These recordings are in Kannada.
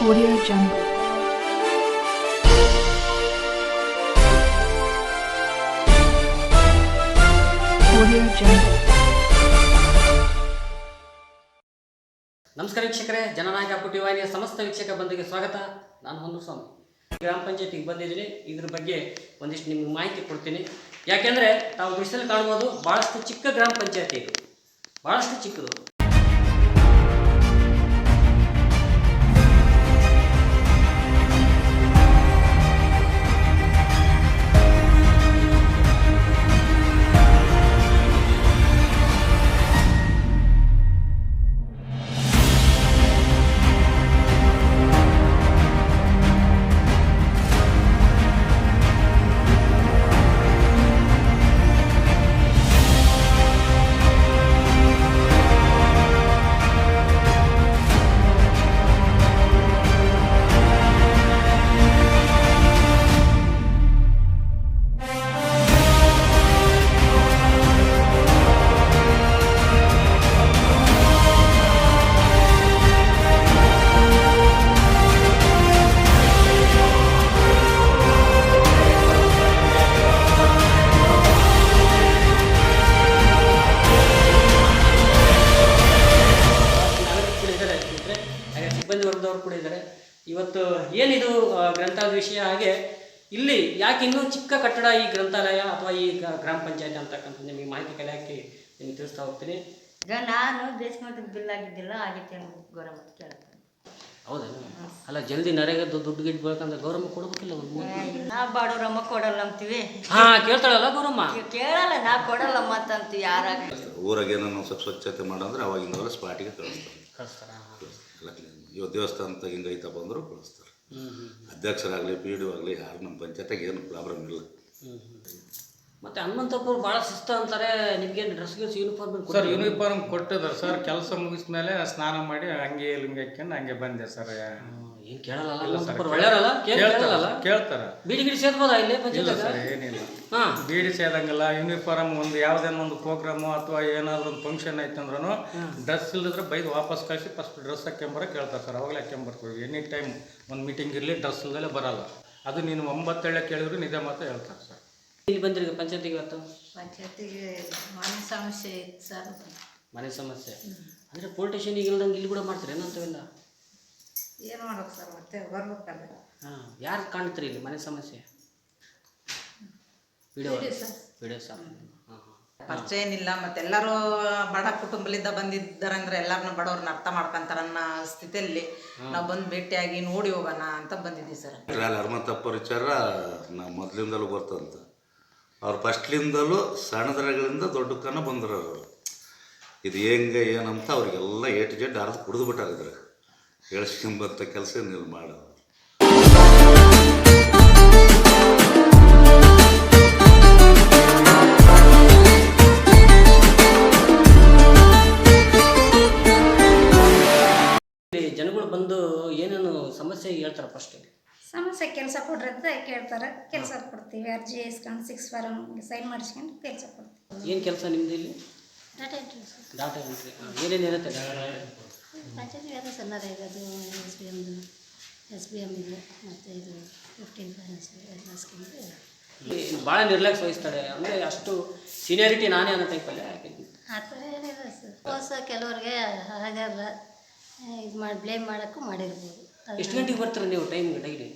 Audio Jungle. Audio Jungle. ನಮಸ್ಕಾರ ವೀಕ್ಷಕರೇ, ಜನನಾಯಕ ವಾಹಿನಿಯ ಸಮಸ್ತ ವೀಕ್ಷಕ ಬಂಧುಗೆ ಸ್ವಾಗತ. ನಾನು ಹೊನ್ನಸ್ವಾಮಿ ಗ್ರಾಮ ಪಂಚಾಯತಿಗೆ ಬಂದಿದ್ದೀನಿ. ಇದ್ರ ಬಗ್ಗೆ ಒಂದಿಷ್ಟು ನಿಮ್ಗೆ ಮಾಹಿತಿ ಕೊಡ್ತೀನಿ. ಯಾಕೆಂದರೆ ತಾವು ದೃಶ್ಯದಲ್ಲಿ ಕಾಣ್ಬೋದು ಭಾಳಷ್ಟು ಚಿಕ್ಕ ಗ್ರಾಮ ಪಂಚಾಯತಿ ಇದು. ಭಾಳಷ್ಟು ಚಿಕ್ಕದು. ಇಲ್ಲಿ ಯಾಕೆ ಇನ್ನೂ ಚಿಕ್ಕ ಕಟ್ಟಡ ಈ ಗ್ರಂಥಾಲಯ ಅಥವಾ ಈ ಗ್ರಾಮ ಪಂಚಾಯತ್ ಅಂತಕ್ಕಂಥ ನಿಮಗೆ ಮಾಹಿತಿ ಕಲೆ ಹಾಕಿ ನಿಮಗೆ ತಿಳಿಸ್ತಾ ಹೋಗ್ತೀನಿ. ಈಗ ನಾನು ಬೇಸ್ಮೆಂಟ್ ಬಿಲ್ ಆಗಿದ್ದಿಲ್ಲ ಆಗಿತ್ತು ಗೌರವ ಕೇಳ್ತಾನೆ. ಹೌದಾ? ಅಲ್ಲ ಜಲ್ದಿ ನರೇಗದ್ದು ದುಡ್ಡು ಗಿಡ್ ಬೇಕಂದ್ರೆ ಗೌರಮ್ಮ ಕೊಡ್ಬೇಕಿಲ್ಲ ಒಂದು ಮೂರು ನಾ ಬಾಡೋರಮ್ಮ ಕೊಡಲ್ಲ ಅಂತೀವಿ. ಹಾ ಕೇಳ್ತಾಳಲ್ಲ ಗೌರಮ್ಮ? ಕೇಳಲ್ಲ ನಾ ಕೊಡಲ್ಲಮ್ಮ ಅಂತಂತೀವಿ ಯಾರಾಗ. ಊರಾಗ ಏನೋ ಸ್ವಲ್ಪ ಸ್ವಚ್ಛತೆ ಮಾಡಂದ್ರೆ ಅವಾಗಿಂದ ಸ್ಪಾಟಿಗೆ ಕಳಿಸ್ತಾರೆ. ಕಳಿಸ್ತಾರ? ಎಲ್ಲ ದೇವಸ್ಥಾನ ಐತಪ್ಪ ಅಂದರೂ ಕಳಿಸ್ತಾರೆ. ಅಧ್ಯಕ್ಷರಾಗಲಿ ಪಿ ಡಿ ಆಗಲಿ ಯಾರು ನಮ್ಮ ಪಂಚಾಯತಾಗ ಏನು ಪ್ರಾಬ್ಲಮ್ ಇಲ್ಲ. ಮತ್ತೆ ಹನುಮಂತಪ್ಪ ಭಾಳ ಶಿಸ್ತ ಅಂತಾರೆ ನಿಮಗೆ ಡ್ರೆಸ್ ಗಿಸ್ ಯೂನಿಫಾರ್ಮ್ ಸರ್ ಯೂನಿಫಾರ್ಮ್ ಕೊಟ್ಟಿದ್ದಾರೆ. ಸರ್ ಕೆಲಸ ಮುಗಿಸಿದ ಮೇಲೆ ಸ್ನಾನ ಮಾಡಿ ಹಂಗೆ ಲಿಂಗಕ್ಕೆ ಹಾಕ್ಯಂಡು ಹಂಗೆ ಬಂದೆ ಸರ್. ಏನು ಕೇಳಲ್ಲ ಕೇಳಲ್ಲ ಕೇಳ್ತಾರ ಬೀಡಿ ಗಿಡಿ ಸೇರ್ಬೋದಾ ಇಲ್ಲಿ ಪಂಚಾಯತ್ ಸರ್ ಏನಿಲ್ಲ. ಹಾ. ಬೀಡಿ ಸೇದಂಗಿಲ್ಲ ಯೂನಿಫಾರ್ಮ್ ಒಂದು ಯಾವುದೇನೋ ಒಂದು ಪ್ರೋಗ್ರಾಮು ಅಥವಾ ಏನಾದ್ರು ಒಂದು ಫಂಕ್ಷನ್ ಐತಂದ್ರೂ ಡ್ರೆಸ್ ಇಲ್ಲದ್ರೆ ಬೈದು ವಾಪಸ್ ಕಳಿಸಿ ಫಸ್ಟ್ ಡ್ರೆಸ್ ಹಾಕ್ಯಂಬರ ಕೇಳ್ತಾರೆ ಸರ್ ಅವಾಗಲೇ ಹಾಕ್ಯಂಬರ್ತೀವಿ. ಎನಿ ಟೈಮ್ ಒಂದು ಮೀಟಿಂಗ್ ಇರಲಿ ಡ್ರೆಸ್ ಇಲ್ಲದೆ ಬರಲ್ಲ. ಅದು ನೀನು ಒಂಬತ್ತೇಳೆ ಕೇಳಿದ್ರು ನಿಜ ಮಾತ್ರ ಹೇಳ್ತಾರೆ ಸರ್. ಇಲ್ಲಿ ಬಂದಿರಿ ಪಂಚಾಯತಿಗೆ ಇವತ್ತು? ಪಂಚಾಯತಿಗೆ ಮನೆ ಸಮಸ್ಯೆ ಇತ್ತು ಸರ್. ಮನೆ ಸಮಸ್ಯೆ. ಅಂದರೆ ಪೋಲಿಟೇಷನ್ ಈಗ ಇಲ್ದಂಗೆ ಇಲ್ಲಿ ಕೂಡ ಮಾಡ್ತಾರೆ ಏನಂತವೆಲ್ಲ? ಏನು ಮಾಡೋದು ಸರ್ ಮತ್ತೆ ಬರ್ಬೇಕಲ್ಲ ಹಾಂ ಯಾರು ಕಾಣ್ತೀರಿ ಇಲ್ಲಿ? ಮನೆ ಸಮಸ್ಯೆ? Video video sir. ಹಾಂ ಹಾಂ. ಪರಿಚಯ ಏನಿಲ್ಲ ಮತ್ತೆಲ್ಲರೂ ಬಡ ಕುಟುಂಬಲಿಂದ ಬಂದಿದ್ದಾರಂದ್ರೆ ಎಲ್ಲರನ್ನ ಬಡವ್ರನ್ನ ಅರ್ಥ ಮಾಡ್ಕೊಂತಾರ ಅನ್ನೋ ಸ್ಥಿತಿಯಲ್ಲಿ ನಾವು ಬಂದು ಭೇಟಿಯಾಗಿ ನೋಡಿ ಹೋಗೋಣ ಅಂತ ಬಂದಿದ್ದೀವಿ ಸರ್. ಅಲ್ಲಿ ಹನುಮಂತಪ್ಪ ವಿಚಾರ ನಾ ಮೊದಲಿಂದಲೂ ಬರ್ತಂತ. ಅವ್ರು ಫಸ್ಟ್ಲಿಂದಲೂ ಸಣ್ಣದ್ರಗಳಿಂದ ದೊಡ್ಡಕ್ಕನ ಬಂದ್ರು ಅವರು. ಇದು ಹೆಂಗೆ ಏನಂತ ಅವ್ರಿಗೆಲ್ಲ ಏಟು ಜಡ್ಡು ಜೆಡ್ ಅರ್ಧ ಕುಡಿದು ಬಿಟ್ಟಾರ ಇದ್ರಾಗ ಹೇಳ್ಸ್ಕೊಂಬಂಥ ಕೆಲಸ ನೀವು ಮಾಡೋದು. ಇಲ್ಲಿ ಜನಗಳು ಬಂದು ಏನೇನು ಸಮಸ್ಯೆ ಹೇಳ್ತಾರೆ ಫಸ್ಟ್ ಸಮಸ್ಯೆ ಕೆಲಸ ಕೊಡ್ರಿ ಅಂತ ಕೇಳ್ತಾರೆ. ಕೆಲಸ ಕೊಡ್ತೀವಿ. ಅರ್ಜಿ ಇಸ್ಕೊಂಡು ಸಿಕ್ಸ್ ಫಾರಮ್ ಸೈನ್ ಮಾಡಿಸ್ಕೊಂಡು ಕೆಲಸ ಕೊಡ್ತೀವಿ. ಏನು ಕೆಲಸ ನಿಮ್ದು ಇಲ್ಲಿ? ಡಾಟಾ ಎಂಟ್ರಿ ಡಾಟಾ ಎಂಟ್ರಿ ಏನೇನು ಇರುತ್ತೆ? ಡಾಟಾ ಪಂಚಾಯತಿ ಅದೇ ಸರ್ ಇರೋದು ಎಸ್ ಬಿ ಎಮ್ದು ಎಸ್ ಬಿ ಎಂ ಇದೆ ಮತ್ತು ಇದು ಫಿಫ್ಟೀನ್ ಫೈನಾನ್ಸ್ ಎಲ್ಲ ಸ್ಕೀಮ್ ಭಾಳ ನಿರ್ಲಕ್ಷ್ಯ ವಹಿಸ್ತಾರೆ. ಅಂದರೆ ಅಷ್ಟು ಸೀನಿಯಾರಿಟಿ ನಾನೇ ಅನ್ನೋ ಟೈಪಲ್ಲಿ ಆ ಥರ ಏನಿಲ್ಲ ಸರ್. ಹೊಸ ಕೆಲವ್ರಿಗೆ ಆಗಲ್ಲ ಇದು ಮಾಡಿ ಬ್ಲೇಮ್ ಮಾಡೋಕ್ಕೂ ಮಾಡಿರ್ಬೋದು. ಎಷ್ಟು ಗಂಟೆಗೆ ಬರ್ತೀರ ನೀವು time daily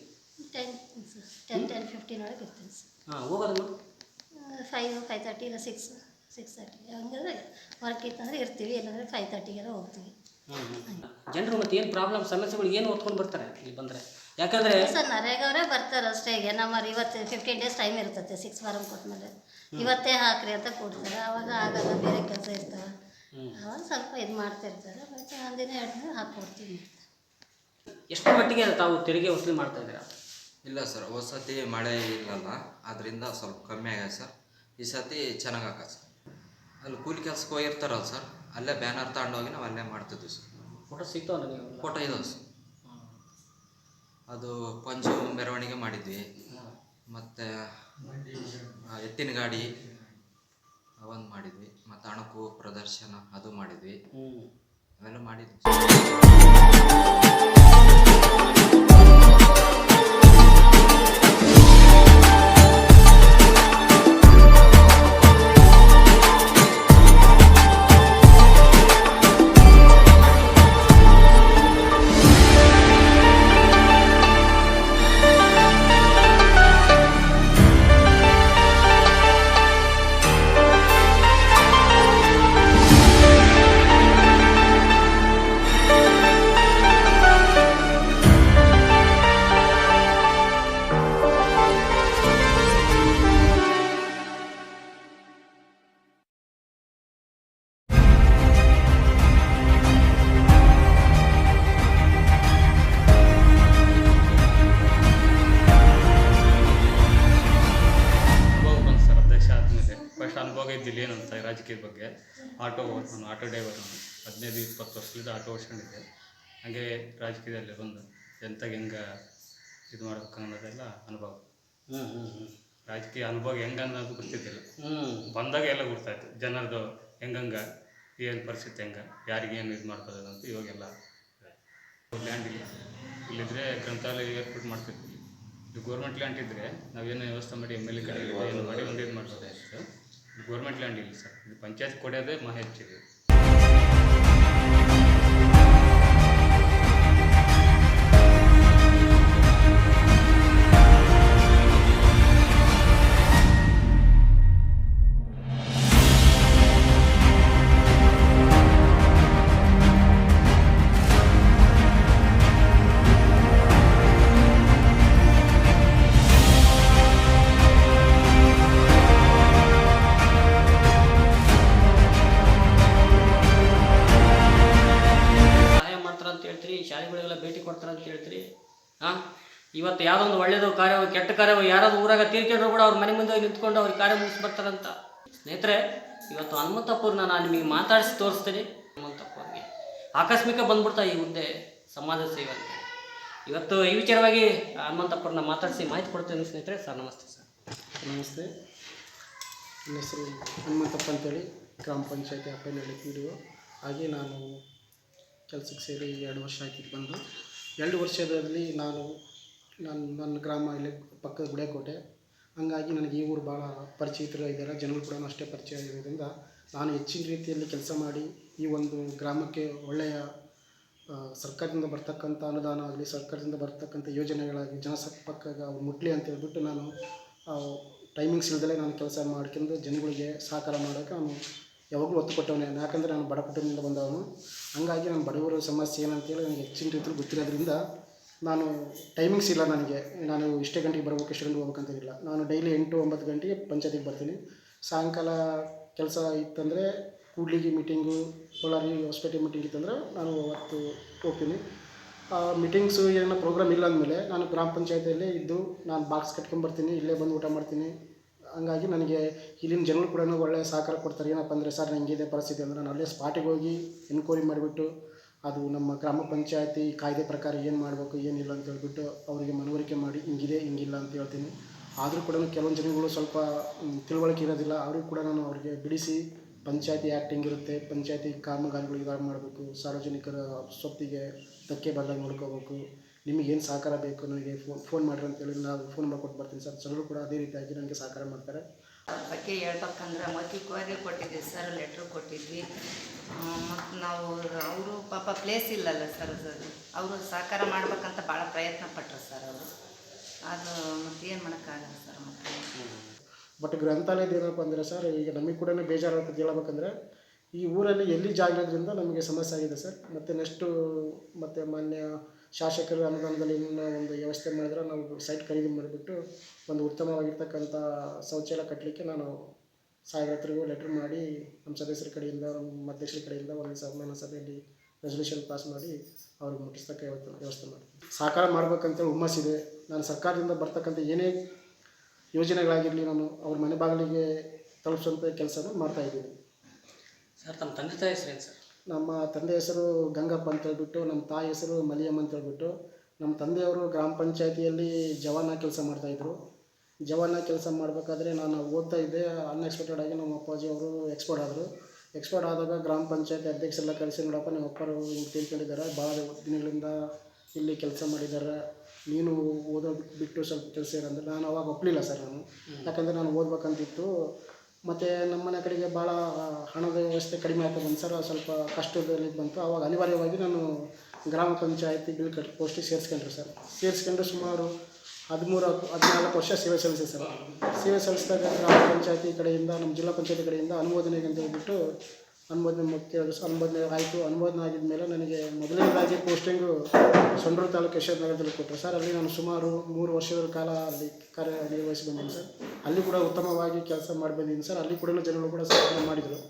ten sir ten ten fifteen ಒಳಗೆ ಇರ್ತೀನಿ ಸರ್ ಹಾಂ ಹೋಗೋದು ಫೈವ್ ಫೈವ್ ತರ್ಟಿ ಇಲ್ಲ ಸಿಕ್ಸ್ ಸಿಕ್ಸ್ ತರ್ಟಿ ಹಂಗಂದ್ರೆ ವರ್ಕ್ ಇತ್ತಂದ್ರೆ ಇರ್ತೀವಿ ಇಲ್ಲಾಂದರೆ ಫೈವ್ ತರ್ಟಿಗೆಲ್ಲ ಹೋಗ್ತೀವಿ. ಜನರು ಮತ್ತೆ ಏನು ಪ್ರಾಬ್ಲಮ್ ಸಮಸ್ಯೆಗಳು ಏನು ಹೊತ್ಕೊಂಡು ಬರ್ತಾರೆ ಇಲ್ಲಿ ಬಂದರೆ? ಯಾಕಂದರೆ ಸರ್ ನರೇಗವರೇ ಬರ್ತಾರೆ ಅಷ್ಟೇ. ಈಗ ನಮ್ಮ ಇವತ್ತು ಫಿಫ್ಟೀನ್ ಡೇಸ್ ಟೈಮ್ ಇರ್ತದೆ ಸಿಕ್ಸ್ ವಾರಂ ಕೊಟ್ಟಮೇಲೆ ಇವತ್ತೇ ಹಾಕ್ರಿ ಅಂತ ಕೊಡ್ತಾರೆ. ಅವಾಗ ಆಗಲ್ಲ ಬೇರೆ ಕೆಲಸ ಇರ್ತಾರೆ ಅವಾಗ ಸ್ವಲ್ಪ ಇದು ಮಾಡ್ತಿರ್ತಾರೆ. ಮತ್ತು ಒಂದಿನ ಎರಡು ದಿನ ಹಾಕ್ಕೊಡ್ತೀವಿ ಎಷ್ಟು ಮಟ್ಟಿಗೆ ತಾವು ತೆರಿಗೆ ವಸೂಲಿ ಮಾಡ್ತಾ ಇದ್ದೀರಾ? ಇಲ್ಲ ಸರ್ ವಸತಿ ಸತಿ ಮಳೆ ಇಲ್ಲಲ್ಲ. ಅದರಿಂದ ಸ್ವಲ್ಪ ಕಮ್ಮಿ ಆಗ್ಯದ ಸರ್. ಈ ಸತಿ ಚೆನ್ನಾಗಿ ಹಾಕ ಸರ್. ಅಲ್ಲಿ ಕೂಲಿ ಕೆಲಸಕ್ಕೆ ಹೋಗಿರ್ತಾರಲ್ಲ ಸರ್. ಅಲ್ಲೇ ಬ್ಯಾನರ್ ತಗೊಂಡೋಗಿ ನಾವು ಅಲ್ಲೇ ಮಾಡ್ತಿದ್ವಿ ಸರ್. ಫೋಟೋ ಸಿಗ್ತಾವ ನನಗೆ ಫೋಟೋ ಇದಾವೆ ಸರ್. ಅದು ಪಂಚ ಮೆರವಣಿಗೆ ಮಾಡಿದ್ವಿ. ಮತ್ತು ಎತ್ತಿನ ಗಾಡಿ ಅವನ್ ಮಾಡಿದ್ವಿ. ಮತ್ತು ಅಣಕು ಪ್ರದರ್ಶನ ಅದು ಮಾಡಿದ್ವಿ. ಅವೆಲ್ಲ ಮಾಡಿದ್ವಿ. ಏನಂತ ರಾಜಕೀಯದ ಬಗ್ಗೆ ಆಟೋ ನಾನು ಆಟೋ ಡ್ರೈವರ್ ನಾನು ಹದಿನೈದು ಇಪ್ಪತ್ತು ವರ್ಷದಿಂದ ಆಟೋ ಓಡಿಸ್ಕೊಂಡಿದ್ದೆ. ಹಾಗೆ ರಾಜಕೀಯದಲ್ಲಿ ಬಂದು ಎಂತಾಗ ಹೆಂಗೆ ಇದು ಮಾಡ್ಬೇಕು ಅನ್ನೋದೆಲ್ಲ ಅನುಭವ. ಹ್ಞೂ ಹ್ಞೂ ಹ್ಞೂ ರಾಜಕೀಯ ಅನುಭವ ಹೆಂಗೆ ಅನ್ನೋದು ಗೊತ್ತಿದ್ದಿಲ್ಲ. ಹ್ಞೂ ಬಂದಾಗ ಎಲ್ಲ ಗೊತ್ತಾಯ್ತು. ಜನರದು ಹೆಂಗಂಗೆ ಏನು ಪರಿಸ್ಥಿತಿ ಹೆಂಗೆ ಯಾರಿಗೆ ಏನು ಇದು ಮಾಡ್ತದೆ ಅಂತ ಇವಾಗೆಲ್ಲ ಲ್ಯಾಂಡ್ ಇಲ್ಲ. ಇಲ್ಲಿದ್ರೆ ಗ್ರಂಥಾಲಯ ಏರ್ಪೋರ್ಟ್ ಮಾಡ್ತಿದ್ವಿ. ಇದು ಗೌರ್ಮೆಂಟ್ ಲ್ಯಾಂಡ್ ಇದ್ದರೆ ನಾವೇನು ವ್ಯವಸ್ಥೆ ಮಾಡಿ ಎಂ ಎಲ್ ಎ ಕಡೆ ಏನು ಮಾಡಿ ಒಂದು ಇದು ಮಾಡ್ಬೋದಾಗಿತ್ತು ಇದು ಗೌರ್ಮೆಂಟ್ ಲ್ಯಾಂಡ್ ಇಲ್ಲ ಸರ್. ಇದು ಪಂಚಾಯತ್ ಕೊಡೋದೇ ಮಹಾ ಹಾಂ ಇವತ್ತು ಯಾವುದೋ ಒಂದು ಒಳ್ಳೇದು ಕಾರ್ಯ ಕೆಟ್ಟ ಕಾರ್ಯ ಯಾರಾದ್ರು ಊರಾಗ ತೀರ್ಕೊಂಡ್ರು ಕೂಡ ಅವ್ರ ಮನೆ ಮುಂದೆ ನಿಂತ್ಕೊಂಡು ಅವ್ರಿಗೆ ಕಾರ್ಯ ಮುಗಿಸಿ ಬರ್ತಾರಂತ. ಸ್ನೇಹಿತರೆ, ಇವತ್ತು ಹನುಮಂತಪ್ಪವ್ರನ್ನ ನಾನು ನಿಮಗೆ ಮಾತಾಡಿಸಿ ತೋರಿಸ್ತೀನಿ. ಹನುಮಂತಪ್ಪವ್ರಿಗೆ ಆಕಸ್ಮಿಕ ಬಂದ್ಬಿಡ್ತಾ ಈ ಮುಂದೆ ಸಮಾಜ ಸೇವೆ ಇವತ್ತು ಈ ವಿಚಾರವಾಗಿ ಹನುಮಂತಪ್ಪರನ್ನ ಮಾತಾಡಿಸಿ ಮಾಹಿತಿ ಕೊಡ್ತೀನಿ ಸ್ನೇಹಿತರೆ. ಸರ್, ನಮಸ್ತೆ ಸರ್. ನಮಸ್ತೆ. ನನ್ನ ಹೆಸರು ಹನುಮಂತಪ್ಪ ಅಂತೇಳಿ. ಗ್ರಾಮ ಪಂಚಾಯತಿ ಅಪ್ಪನಹಳ್ಳಿ ಪಿ ಡಿ ಒ ಹಾಗೆ ನಾನು ಕೆಲಸಕ್ಕೆ ಸೇರಿ ಎರಡು ವರ್ಷ ಆಯ್ತಿದ್ದು ಬಂದು. ಎರಡು ವರ್ಷದಲ್ಲಿ ನಾನು ನನ್ನ ನನ್ನ ಗ್ರಾಮ ಇಲ್ಲಿ ಪಕ್ಕದ ಗುಡೇಕೋಟೆ ಹಂಗಾಗಿ ನನಗೆ ಈ ಊರು ಭಾಳ ಪರಿಚಿತರು ಇದ್ದಾರೆ ಜನರು ಕೂಡ ಅಷ್ಟೇ ಪರಿಚಯ ಇರೋದ್ರಿಂದ ನಾನು ಹೆಚ್ಚಿನ ರೀತಿಯಲ್ಲಿ ಕೆಲಸ ಮಾಡಿ ಈ ಒಂದು ಗ್ರಾಮಕ್ಕೆ ಒಳ್ಳೆಯ ಸರ್ಕಾರದಿಂದ ಬರ್ತಕ್ಕಂಥ ಅನುದಾನ ಆಗಲಿ, ಸರ್ಕಾರದಿಂದ ಬರ್ತಕ್ಕಂಥ ಯೋಜನೆಗಳಾಗಲಿ ಜನ ಸಂಪರ್ಕ ಅವ್ರು ಮುಟ್ಲಿ ಅಂತ ಹೇಳ್ಬಿಟ್ಟು ನಾನು ಟೈಮಿಂಗ್ಸ್ ಇಲ್ದಲೇ ನಾನು ಕೆಲಸ ಮಾಡ್ಕೊಂಡು ಜನಗಳಿಗೆ ಸಹಕಾರ ಮಾಡೋಕ್ಕೆ ನಾನು ಯಾವಾಗಲೂ ಒತ್ತು ಕೊಟ್ಟವನೇ. ಯಾಕಂದರೆ ನಾನು ಬಡ ಕುಟುಂಬದಿಂದ ಬಂದವನು. ಹಾಗಾಗಿ ನಾನು ಬಡವರ ಸಮಸ್ಯೆ ಏನಂತೇಳಿ ನನಗೆ ಹೆಚ್ಚಿನ ರೀತಿಯಲ್ಲಿ ಗೊತ್ತಿರೋದ್ರಿಂದ ನಾನು ಟೈಮಿಂಗ್ಸ್ ಇಲ್ಲ ನನಗೆ. ನಾನು ಇಷ್ಟೇ ಗಂಟೆಗೆ ಬರ್ಬೇಕು, ಇಷ್ಟು ಗಂಟೆಗೆ ಹೋಗ್ಬೇಕಂತೇನಿಲ್ಲ ನಾನು ಡೈಲಿ ಎಂಟು, ಒಂಬತ್ತು ಗಂಟೆಗೆ ಪಂಚಾಯತಿಗೆ ಬರ್ತೀನಿ. ಸಾಯಂಕಾಲ ಕೆಲಸ ಇತ್ತಂದರೆ ಕೂಡ್ಲಿಗೆ ಮೀಟಿಂಗು ಬಳ್ಳಾರಿ ಹೊಸಪೇಟೆ ಮೀಟಿಂಗ್ ಇತ್ತಂದರೆ ನಾನು ಅವತ್ತು ಹೋಗ್ತೀನಿ. ಆ ಮೀಟಿಂಗ್ಸು ಏನೋ ಪ್ರೋಗ್ರಾಮ್ ಇಲ್ಲ ಅಂದಮೇಲೆ ನಾನು ಗ್ರಾಮ ಪಂಚಾಯತಿಯಲ್ಲೇ ಇದ್ದು ನಾನು ಬಾಕ್ಸ್ ಕಟ್ಕೊಂಬರ್ತೀನಿ ಇಲ್ಲೇ ಬಂದು ಊಟ ಮಾಡ್ತೀನಿ. ಹಂಗಾಗಿ ನನಗೆ ಇಲ್ಲಿನ ಜನಗಳು ಕೂಡ ಒಳ್ಳೆಯ ಸಹಕಾರ ಕೊಡ್ತಾರೆ. ಏನಪ್ಪ ಅಂದರೆ ಸರ್ ನನಗಿದೆ ಪರಿಸ್ಥಿತಿ ಅಂದರೆ ನಾನು ಅಲ್ಲೇ ಸ್ಪಾಟಿಗೆ ಹೋಗಿ ಎನ್ಕ್ವೈರಿ ಮಾಡಿಬಿಟ್ಟು ಅದು ನಮ್ಮ ಗ್ರಾಮ ಪಂಚಾಯತಿ ಕಾಯ್ದೆ ಪ್ರಕಾರ ಏನು ಮಾಡಬೇಕು, ಏನಿಲ್ಲ ಅಂತ ಹೇಳ್ಬಿಟ್ಟು ಅವರಿಗೆ ಮನವರಿಕೆ ಮಾಡಿ ಹಿಂಗಿದೆ, ಹಿಂಗಿಲ್ಲ ಅಂತ ಹೇಳ್ತೀನಿ. ಆದರೂ ಕೂಡ ಕೆಲವೊಂದು ಜನಗಳು ಸ್ವಲ್ಪ ತಿಳುವಳಿಕೆ ಇರೋದಿಲ್ಲ. ಅವ್ರಿಗೆ ಕೂಡ ನಾನು ಅವ್ರಿಗೆ ಬಿಡಿಸಿ ಪಂಚಾಯತಿ ಆ್ಯಕ್ಟ್ ಹೆಂಗಿರುತ್ತೆ ಪಂಚಾಯತಿ ಕಾಮಗಾರಿಗಳು ಇದಾಗ ಮಾಡಬೇಕು. ಸಾರ್ವಜನಿಕರ ಸ್ವತ್ತಿಗೆ ಧಕ್ಕೆ ಬರ್ದಂಗೆ ನೋಡ್ಕೋಬೇಕು. ನಿಮಗೇನು ಸಹಕಾರ ಬೇಕು ನನಗೆ ಫೋನ್ ಫೋನ್ ಮಾಡ್ರಿ ಅಂತ ಹೇಳಿ ನಾವು ಫೋನ್ ನಂಬರ್ ಕೊಟ್ಟು ಬರ್ತೀನಿ ಸರ್. ಜನರು ಕೂಡ ಅದೇ ರೀತಿಯಾಗಿ ನನಗೆ ಸಹಕಾರ ಮಾಡ್ತಾರೆ. ಅದಕ್ಕೆ ಬಗ್ಗೆ ಹೇಳ್ಬೇಕಂದ್ರೆ ಮೌಖಿಕವಾಗಿ ಕೊಟ್ಟಿದ್ವಿ ಸರ್ ಲೆಟ್ರ್ ಕೊಟ್ಟಿದ್ವಿ. ಮತ್ತು ನಾವು ಅವರು ಪಾಪ ಪ್ಲೇಸ್ ಇಲ್ಲಲ್ಲ ಸರ್ ಅವರು ಸಹಕಾರ ಮಾಡ್ಬೇಕಂತ ಭಾಳ ಪ್ರಯತ್ನ ಪಟ್ಟರು ಸರ್ ಅವರು. ಅದು ಮತ್ತೆ ಏನು ಮಾಡೋಕ್ಕಾಗಲ್ಲ ಸರ್ ಮತ್ತೆ ಬಟ್ ಗ್ರಂಥಾಲಯದ ಏನಪ್ಪ ಅಂದರೆ ಸರ್ ಈಗ ನಮಗೆ ಕೂಡ ಅಂತ ಹೇಳ್ಬೇಕಂದ್ರೆ ಈ ಊರಲ್ಲಿ ಎಲ್ಲಿ ಜಾಗ ಇರೋದ್ರಿಂದ ನಮಗೆ ಸಮಸ್ಯೆ ಆಗಿದೆ ಸರ್. ಮತ್ತು ನೆಕ್ಸ್ಟು ಮತ್ತು ಮಾನ್ಯ ಶಾಸಕರ ಅನುದಾನದಲ್ಲಿ ಇನ್ನೂ ಒಂದು ವ್ಯವಸ್ಥೆ ಮಾಡಿದ್ರೆ ನಾವು ಸೈಟ್ ಖರೀದಿ ಮಾಡಿಬಿಟ್ಟು ಒಂದು ಉತ್ತಮವಾಗಿರ್ತಕ್ಕಂಥ ಶೌಚಾಲಯ ಕಟ್ಟಲಿಕ್ಕೆ ನಾನು ಸಾಹೇಬ್ರ ಹತ್ರಗೂ ಲೆಟ್ರ್ ಮಾಡಿ ನಮ್ಮ ಸದಸ್ಯರ ಕಡೆಯಿಂದ, ನಮ್ಮ ಅಧ್ಯಕ್ಷರ ಕಡೆಯಿಂದ ಒಂದು ಸಾಮಾನ್ಯ ಸಭೆಯಲ್ಲಿ ರೆಸಲ್ಯೂಷನ್ ಪಾಸ್ ಮಾಡಿ ಅವ್ರಿಗೆ ಮುಟ್ಟಿಸ್ತಕ್ಕ ವ್ಯವಸ್ಥೆ ವ್ಯವಸ್ಥೆ ಮಾಡ್ತೀನಿ. ಸಹಕಾರ ಮಾಡ್ಬೇಕಂತೇಳಿ ಹುಮ್ಮಸ್ಸಿದೆ ನಾನು ಸರ್ಕಾರದಿಂದ ಬರ್ತಕ್ಕಂಥ ಏನೇ ಯೋಜನೆಗಳಾಗಿರಲಿ ನಾನು ಅವ್ರ ಮನೆ ಬಾಗಿಲಿಗೆ ತಲುಪಿಸುವಂಥ ಕೆಲಸನ ಮಾಡ್ತಾಯಿದ್ದೀನಿ ಸರ್, ತಮ್ಮ ತಂದೆ ತಾಯಿ ಹೆಸರೇನು ಸರ್? ನಮ್ಮ ತಂದೆ ಹೆಸರು ಗಂಗಪ್ಪ ಅಂತ ಹೇಳ್ಬಿಟ್ಟು, ನಮ್ಮ ತಾಯಿ ಹೆಸರು ಮಲಿಯಮ್ಮ ಅಂತ ಹೇಳ್ಬಿಟ್ಟು, ನಮ್ಮ ತಂದೆಯವರು ಗ್ರಾಮ ಪಂಚಾಯತಿಯಲ್ಲಿ ಜವಾನ ಕೆಲಸ ಮಾಡ್ತಾಯಿದ್ರು ಜವಾನ ಕೆಲಸ ಮಾಡಬೇಕಾದ್ರೆ ನಾನು ಓದ್ತಾ ಇದ್ದೆ. ಅನ್ಎಕ್ಸ್ಪೆಕ್ಟೆಡ್ ಆಗಿ ನಮ್ಮ ಅಪ್ಪಾಜಿ ಅವರು ಎಕ್ಸ್ಪೋರ್ಟ್ ಆದರು. ಎಕ್ಸ್ಪರ್ಟ್ ಆದಾಗ ಗ್ರಾಮ ಪಂಚಾಯತಿ ಅಧ್ಯಕ್ಷರೆಲ್ಲ ಕರೆಸಿ, ನೋಡಪ್ಪ, ನಿಮ್ಮ ಅಪ್ಪರು ಹಿಂಗೆ ತಿಳ್ಕೊಂಡಿದ್ದಾರೆ. ಭಾಳ ದಿನಗಳಿಂದ ಇಲ್ಲಿ ಕೆಲಸ ಮಾಡಿದ್ದಾರೆ. ನೀನು ಓದೋ ಬಿಟ್ಟು ಸ್ವಲ್ಪ ಕೆಲಸ ಇರಂದ್ರೆ ನಾನು ಅವಾಗ ಒಪ್ಪಲಿಲ್ಲ ಸರ್ ನಾನು. ಯಾಕಂದರೆ ನಾನು ಓದ್ಬೇಕಂತಿತ್ತು. ಮತ್ತು ನಮ್ಮನೆ ಕಡೆಗೆ ಭಾಳ ಹಣದ ವ್ಯವಸ್ಥೆ ಕಡಿಮೆ ಆಗ್ತಾ ಬಂತು ಸರ್. ಸ್ವಲ್ಪ ಕಷ್ಟದಲ್ಲಿ ಬಂತು. ಆವಾಗ ಅನಿವಾರ್ಯವಾಗಿ ನಾನು ಗ್ರಾಮ ಪಂಚಾಯತಿ ಬಿಲ್ ಕಟ್ ಪೋಸ್ಟಿಗೆ ಸೇರಿಸ್ಕೊಂಡ್ರು ಸರ್. ಸೇರಿಸ್ಕೊಂಡು ಸುಮಾರು ಹದಿಮೂರು, ಹದಿನಾಲ್ಕು ವರ್ಷ ಸೇವೆ ಸಲ್ಲಿಸಿದೆ ಸರ್. ಸೇವೆ ಸಲ್ಲಿಸಿದಾಗ ಗ್ರಾಮ ಪಂಚಾಯತಿ ಕಡೆಯಿಂದ, ನಮ್ಮ ಜಿಲ್ಲಾ ಪಂಚಾಯತಿ ಕಡೆಯಿಂದ ಅನುಮೋದನೆಗೆ ಅಂತ ಹೇಳ್ಬಿಟ್ಟು ಅನುಮೋದನೆ ಸರ್ ಅನುಮೋದನೆ ಆಯಿತು. ಅನುಮೋದನೆ ಆಗಿದ ಮೇಲೆ ನನಗೆ ಮೊದಲನೇದಾಗಿ ಪೋಸ್ಟಿಂಗು ಸಂಡೂರು ತಾಲೂಕು ನಗರದಲ್ಲಿ ಕೊಟ್ಟರು. ಸರ್, ಅಲ್ಲಿ ನಾನು ಸುಮಾರು ಮೂರು ವರ್ಷಗಳ ಕಾಲ ಅಲ್ಲಿ ಕಾರ್ಯನಿರ್ವಹಿಸಿ ಬಂದೀನಿ ಸರ್. ಅಲ್ಲಿ ಕೂಡ ಉತ್ತಮವಾಗಿ ಕೆಲಸ ಮಾಡಿ ಬಂದಿದ್ದೀನಿ ಸರ್. ಅಲ್ಲಿ ಕೂಡ ಜನಗಳು ಕೂಡ ಸಹಾಯ ಮಾಡಿದರು.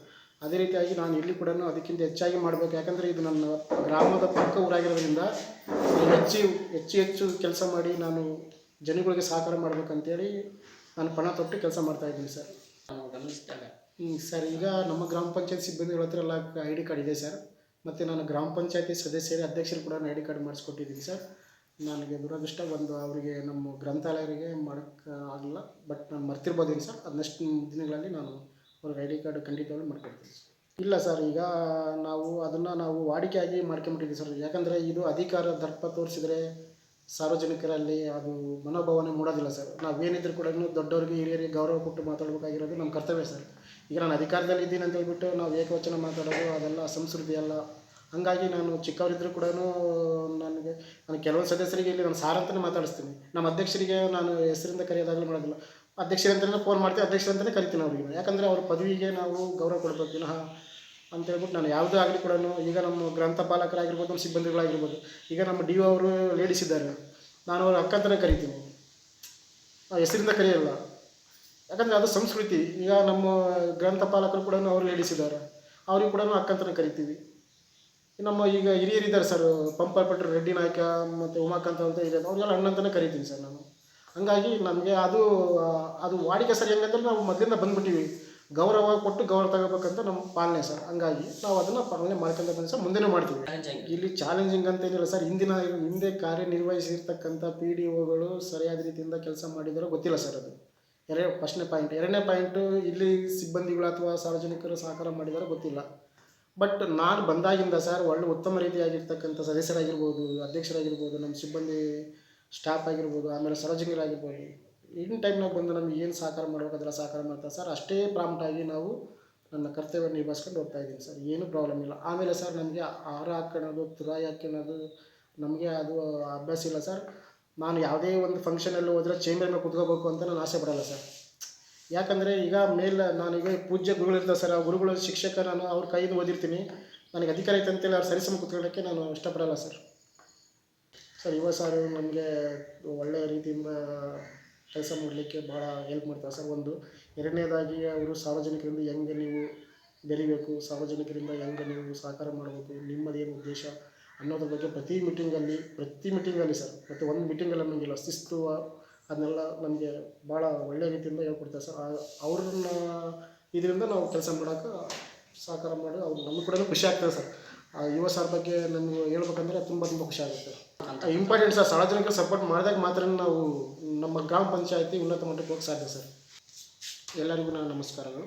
ಅದೇ ರೀತಿಯಾಗಿ ನಾನು ಇಲ್ಲಿ ಕೂಡ ಅದಕ್ಕಿಂತ ಹೆಚ್ಚಾಗಿ ಮಾಡಬೇಕು. ಯಾಕಂದರೆ ಇದು ನನ್ನ ಗ್ರಾಮದ ಪಕ್ಕ ಊರಾಗಿರೋದ್ರಿಂದ ಹೆಚ್ಚು ಹೆಚ್ಚು ಹೆಚ್ಚು ಕೆಲಸ ಮಾಡಿ ನಾನು ಜನಗಳಿಗೆ ಸಹಕಾರ ಮಾಡಬೇಕಂತೇಳಿ ನಾನು ಪಣ ತೊಟ್ಟು ಕೆಲಸ ಮಾಡ್ತಾಯಿದ್ದೀನಿ ಸರ್. ನಾನು ಗಮನಿಸಿದಾಗ ಹ್ಮ್, ಸರ್ ಈಗ ನಮ್ಮ ಗ್ರಾಮ ಪಂಚಾಯತ್ ಸಿಬ್ಬಂದಿಗಳ ಹತ್ರ ಎಲ್ಲ ಐ ಡಿ ಕಾರ್ಡ್ ಇದೆ ಸರ್. ಮತ್ತು ನಾನು ಗ್ರಾಮ ಪಂಚಾಯತಿ ಸದಸ್ಯರೇ ಅಧ್ಯಕ್ಷರು ಕೂಡ ಐ ಡಿ ಕಾರ್ಡ್ ಮಾಡಿಸ್ಕೊಟ್ಟಿದ್ದೀನಿ ಸರ್. ನನಗೆ ದುರದೃಷ್ಟ ಒಂದು ಅವರಿಗೆ ನಮ್ಮ ಗ್ರಂಥಾಲಯರಿಗೆ ಮಾಡೋಕ್ಕೆ ಆಗಲ್ಲ ಬಟ್ ನಾನು ಮರ್ತಿರ್ಬೋದೇನು ಸರ್? ಅದನ್ನಷ್ಟು ದಿನಗಳಲ್ಲಿ ನಾನು ಅವ್ರಿಗೆ ಐ ಡಿ ಕಾರ್ಡ್ ಖಂಡಿತವಾಗಿ ಮಾಡ್ಕೊಡ್ತೀನಿ ಇಲ್ಲ ಸರ್ ಈಗ ನಾವು ಅದನ್ನು ನಾವು ವಾಡಿಕೆಯಾಗಿ ಮಾಡ್ಕೊಂಬಿಟ್ಟಿದ್ದೀವಿ ಸರ್. ಯಾಕಂದರೆ ಇದು ಅಧಿಕಾರ ದರ್ಪ ತೋರಿಸಿದರೆ ಸಾರ್ವಜನಿಕರಲ್ಲಿ ಅದು ಮನೋಭಾವನೆ ಮೂಡೋದಿಲ್ಲ ಸರ್. ನಾವೇನಿದ್ರು ಕೂಡ ದೊಡ್ಡವರಿಗೆ ಹಿರಿಯರಿಗೆ ಗೌರವ ಕೊಟ್ಟು ಮಾತಾಡಬೇಕಾಗಿರೋದು ನಮ್ಮ ಕರ್ತವ್ಯ ಸರ್. ಈಗ ನಾನು ಅಧಿಕಾರದಲ್ಲಿ ಇದ್ದೀನಿ ಅಂತ ಹೇಳ್ಬಿಟ್ಟು ನಾವು ಏಕವಚನ ಮಾತಾಡೋದು ಅದೆಲ್ಲ ಸಂಸ್ಕೃತಿ ಅಲ್ಲ. ಹಾಗಾಗಿ ನಾನು ಚಿಕ್ಕವರಿದ್ದರೂ ಕೂಡ ನನಗೆ, ನಾನು ಕೆಲವೊಂದು ಸದಸ್ಯರಿಗೆ ಇಲ್ಲಿ ನಾನು ಸಾರ್ ಅಂತಲೇ ಮಾತಾಡಿಸ್ತೀನಿ. ನಮ್ಮ ಅಧ್ಯಕ್ಷರಿಗೆ ನಾನು ಹೆಸರಿಂದ ಕರೆಯೋದಾಗಲೂ ಮಾಡೋದಿಲ್ಲ. ಅಧ್ಯಕ್ಷರಂತಲೇ ಫೋನ್ ಮಾಡ್ತೀನಿ ಅಧ್ಯಕ್ಷರಂತಲೇ ಕರಿತೀನಿ ಅವರಿಗೆ. ಯಾಕಂದರೆ ಅವ್ರ ಪದವಿಗೆ ನಾವು ಗೌರವ ಕೊಡಬೇಕು ವಿನಃ ಅಂತೇಳ್ಬಿಟ್ಟು ನಾನು ಯಾವುದೇ ಆಗಲಿ ಕೂಡ ಈಗ ನಮ್ಮ ಗ್ರಂಥಪಾಲಕರಾಗಿರ್ಬೋದು ನಮ್ಮ ಸಿಬ್ಬಂದಿಗಳಾಗಿರ್ಬೋದು, ಈಗ ನಮ್ಮ ಡಿ ಒ ಅವರು ಲೇಡೀಸ್ ಇದ್ದಾರೆ. ನಾನು ಅವ್ರ ಅಕ್ಕ ಅಂತಲೇ ಕರಿತೀನಿ. ಹೆಸರಿಂದ ಕರೆಯಲ್ಲ. ಯಾಕಂದರೆ ಅದು ಸಂಸ್ಕೃತಿ. ಈಗ ನಮ್ಮ ಗ್ರಂಥಪಾಲಕರು ಕೂಡ ಅವರು ಹೇಳಿಸಿದ್ದಾರೆ. ಅವ್ರಿಗೆ ಕೂಡ ಅಕ್ಕ ಅಂತಲೇ ಕರಿತೀವಿ. ನಮ್ಮ ಈಗ ಹಿರಿಯರಿದ್ದಾರೆ ಸರ್ ಪಂಪಪಟ್ರು ರೆಡ್ಡಿ ನಾಯಕ ಮತ್ತು ಉಮಾಕಾಂತ ಅಂತ ಇದೆ ಅವ್ರಿಗೆಲ್ಲ ಅಣ್ಣ ಅಂತಲೇ ಕರಿತೀನಿ ಸರ್ ನಾನು ಹಂಗಾಗಿ ನಮಗೆ ಅದು ಅದು ವಾಡಿಕೆ ಸರಿ ಹೆಂಗಂದ್ರೆ ನಾವು ಮೊದಲಿಂದ ಬಂದ್ಬಿಟ್ಟಿವಿ. ಗೌರವ ಕೊಟ್ಟು ಗೌರವ ತಗೋಬೇಕಂತ ನಮ್ಮ ಪಾಲನೆ ಸರ್. ಹಂಗಾಗಿ ನಾವು ಅದನ್ನು ಪಾಲನೆ ಮಾಡ್ಕೊಂತ ಬಂದು ಸರ್. ಮುಂದೆನೂ ಮಾಡ್ತೀವಿ. ಇಲ್ಲಿ ಚಾಲೆಂಜಿಂಗ್ ಅಂತ ಏನಿಲ್ಲ ಸರ್. ಹಿಂದಿನ ಹಿಂದೆ ಕಾರ್ಯನಿರ್ವಹಿಸಿರ್ತಕ್ಕಂಥ ಪಿ ಡಿ ಒಗಳು ಸರಿಯಾದ ರೀತಿಯಿಂದ ಕೆಲಸ ಮಾಡಿದಾರೋ ಗೊತ್ತಿಲ್ಲ ಸರ್ ಅದು. ಎರೇ ಫಸ್ಟ್ನೇ ಪಾಯಿಂಟ್ ಎರಡನೇ ಪಾಯಿಂಟು ಇಲ್ಲಿ ಸಿಬ್ಬಂದಿಗಳು ಅಥವಾ ಸಾರ್ವಜನಿಕರು ಸಹಕಾರ ಮಾಡಿದಾರೋ ಗೊತ್ತಿಲ್ಲ. ಬಟ್ ನಾನು ಬಂದಾಗಿಂದ ಸರ್ ಒಳ್ಳೆ ಉತ್ತಮ ರೀತಿಯಾಗಿರ್ತಕ್ಕಂಥ ಸದಸ್ಯರಾಗಿರ್ಬೋದು, ಅಧ್ಯಕ್ಷರಾಗಿರ್ಬೋದು, ನಮ್ಮ ಸಿಬ್ಬಂದಿ ಸ್ಟಾಫ್ ಆಗಿರ್ಬೋದು, ಆಮೇಲೆ ಸಾರ್ವಜನಿಕರಾಗಿರ್ಬೋದು. ಇನ್ ಟೈಮ್ನಾಗ ಬಂದು ನಮ್ಗೆ ಏನು ಸಹಕಾರ ಮಾಡಬೇಕು ಸಹಕಾರ ಮಾಡ್ತಾರೆ ಸರ್ ಅಷ್ಟೇ ಪ್ರಾಂಪ್ಟಾಗಿ ನಾವು ನನ್ನ ಕರ್ತವ್ಯ ನಿಭಾಯಿಸ್ಕೊಂಡು ಹೋಗ್ತಾ ಇದ್ದೀನಿ ಸರ್ ಏನೂ ಪ್ರಾಬ್ಲಮ್ ಇಲ್ಲ. ಆಮೇಲೆ ಸರ್ ನಮಗೆ ಆಹಾರ ಹಾಕ್ಕೊಳೋದು ತುರಾಯಿ ಹಾಕ್ಕೊಳ್ಳೋದು ನಮಗೆ ಅದು ಅಭ್ಯಾಸ ಇಲ್ಲ ಸರ್ ನಾನು ಯಾವುದೇ ಒಂದು ಫಂಕ್ಷನಲ್ಲಿ ಹೋದರೆ ಚೇಂಬರ್ ಮೇಲೆ ಕುತ್ಕೋಬೇಕು ಅಂತ ನಾನು ಆಸೆ ಪಡಲ್ಲ ಸರ್. ಯಾಕಂದರೆ ಈಗ ಮೇಲೆ ನಾನೀಗ ಪೂಜ್ಯ ಗುರುಗಳಿರ್ತಾರೆ ಸರ್, ಆ ಗುರುಗಳ ಶಿಕ್ಷಕ ನಾನು ಅವ್ರ ಕೈಯಿಂದ ಓದಿರ್ತೀನಿ. ನನಗೆ ಅಧಿಕಾರ ಐತೆ ಅಂತೇಳಿ ಅವ್ರು ಸರಿಸಮ ಕುತ್ಕೊಳ್ಳೋಕ್ಕೆ ನಾನು ಇಷ್ಟಪಡಲ್ಲ ಸರ್. ಸರ್, ಯುವ ಸರ್ ನಮಗೆ ಒಳ್ಳೆಯ ರೀತಿಯಿಂದ ಕೆಲಸ ಮಾಡಲಿಕ್ಕೆ ಭಾಳ ಹೆಲ್ಪ್ ಮಾಡ್ತಾರೆ ಸರ್. ಒಂದು, ಎರಡನೇದಾಗಿ ಅವರು ಸಾರ್ವಜನಿಕರಿಂದ ಹೆಂಗೆ ನೀವು ಬೆರಿಬೇಕು ಸಾರ್ವಜನಿಕರಿಂದ ಹೆಂಗೆ ನೀವು ಸಹಕಾರ ಮಾಡಬೇಕು, ನಿಮ್ಮದೇನು ಉದ್ದೇಶ? ಅನ್ನೋದ್ರ ಬಗ್ಗೆ ಪ್ರತಿ ಮೀಟಿಂಗಲ್ಲಿ ಪ್ರತಿ ಮೀಟಿಂಗಲ್ಲಿ ಸರ್, ಮತ್ತು ಒಂದು ಮೀಟಿಂಗಲ್ಲಿ ನಮಗಿಲ್ಲ ಶಿಸ್ತು, ಅದನ್ನೆಲ್ಲ ನಮಗೆ ಭಾಳ ಒಳ್ಳೆಯ ರೀತಿಯಿಂದ ಹೇಳ್ಕೊಡ್ತಾರೆ ಸರ್. ಅವ್ರನ್ನ ಇದರಿಂದ ನಾವು ಕೆಲಸ ಮಾಡೋಕೆ ಸಹಕಾರ ಮಾಡಿ ಅವ್ರು ನಮ್ಮ ಕೂಡ ಖುಷಿ ಆಗ್ತದೆ ಸರ್. ಆ, ಯುವ ಸರ್ ಬಗ್ಗೆ ನಮಗೆ ಹೇಳ್ಬೇಕಂದ್ರೆ ತುಂಬ ತುಂಬ ಖುಷಿ ಆಗುತ್ತೆ ಇಂಪಾರ್ಟೆಂಟ್ ಸರ್ ಸಾರ್ವಜನಿಕ ಸಪೋರ್ಟ್ ಮಾಡಿದಾಗ ಮಾತ್ರ ನಾವು ನಮ್ಮ ಗ್ರಾಮ ಪಂಚಾಯತಿ ಉನ್ನತ ಮಟ್ಟಕ್ಕೆ ಹೋಗಕ್ಕೆ ಸಾಧ್ಯ ಸರ್. ಎಲ್ಲರಿಗೂ ನಾನು ನಮಸ್ಕಾರಗಳು.